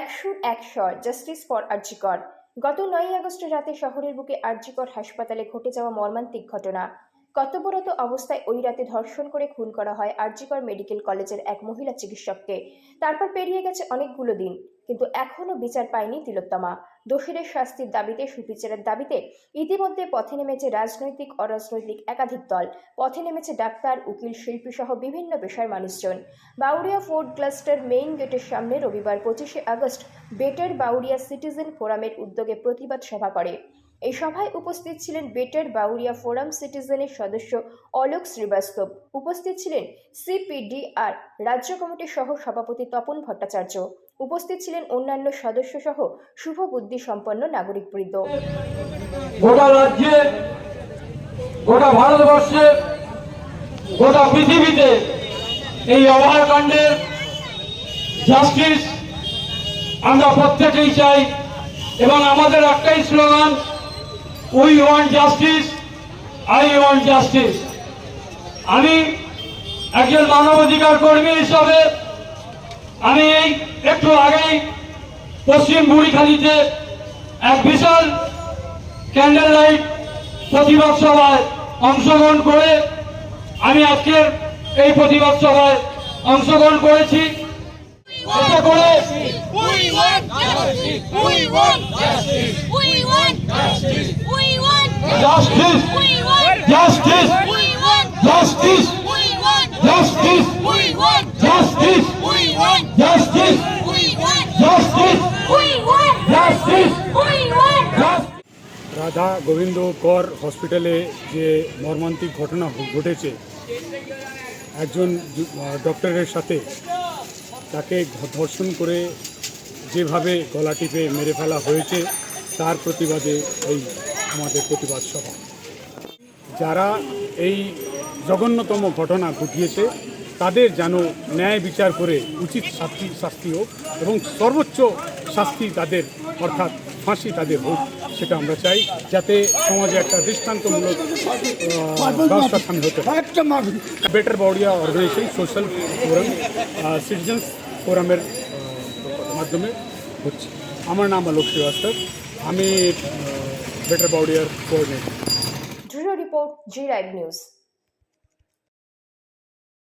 একশো একশো justice for RG Kar. গত নয় আগস্টের রাতে শহরের বুকে আর্যিকর হাসপাতালে ঘটে যাওয়া মর্মান্তিক ঘটনা। কর্তব্যরত অবস্থায় ওই রাতে ধর্ষণ করে খুন করা হয় আরজিকর মেডিকেল কলেজের এক মহিলা চিকিৎসককে। তারপর পেরিয়ে গেছে অনেকগুলো দিন, কিন্তু এখনও বিচার পায়নি তিলোত্তমা। দোষীদের শাস্তির দাবিতে সুবিচারের দাবিতে ইতিমধ্যে পথে নেমেছে রাজনৈতিক অরাজনৈতিক একাধিক দল। পথে নেমেছে ডাক্তার, উকিল শিল্পী সহ বিভিন্ন পেশার মানুষজন। বাউরিয়া ফোর্ট ক্লাস্টার মেইন গেটের সামনে রবিবার পঁচিশে আগস্ট বেটার বাউরিয়া সিটিজেন ফোরামের উদ্যোগে প্রতিবাদ সভা করে। এই সভায় উপস্থিত ছিলেন বেটার বাউরিয়া ফোরাম সিটিজেনের সদস্য অলোক শ্রীবাস্তব। উপস্থিত ছিলেন সিপিডিআর রাজ্য কমিটির সহ সভাপতি তপন ভট্টাচার্য। উপস্থিত ছিলেন অন্যান্য সদস্য সহ শুভ বুদ্ধি সম্পন্ন নাগরিকবৃন্দ গোটা রাজ্যে, গোটা ভারতবর্ষে, গোটা পৃথিবীতে এই জাস্টিস আমরা প্রত্যেকেই চাই এবং আমাদের একটাই slogan we want justice I want justice আমি একজন মানবাধিকার কর্মী হিসাবে আমি এই একটু আগেই পশ্চিম বুড়িখালিতে এক বিশাল ক্যান্ডেল লাইট প্রতিবাদ সভায় অংশগ্রহণ করে আমি আজকের এই প্রতিবাদ সভায় অংশগ্রহণ করেছি। করে Want justice We want justice We want Radha Gobinda Kar হসপিটালে যে মর্মান্তিক ঘটনা ঘটেছে, একজন ডক্টরের সাথে, তাকে ধর্ষণ করে যেভাবে গলা টিপে মেরে ফেলা হয়েছে, তার প্রতিবাদে এই আমাদের প্রতিবাদ সভা। যারা এই জঘন্যতম ঘটনা ঘটিয়েছে, তাদের যেন ন্যায় বিচার করে উচিত শাস্তি শাস্তি হোক এবং সর্বোচ্চ শাস্তি তাদের, অর্থাৎ ফাঁসি তাদের হোক, সেটা আমরা চাই, যাতে সমাজে একটা দৃষ্টান্তমূলক ব্যবস্থা সামনে হতে better Bauria organisation social forum citizens ফোরামের মাধ্যমে হচ্ছে। আমার নাম আলোক শ্রীবাস্তব। আমি better about your coordinator. Dura report, G Live News.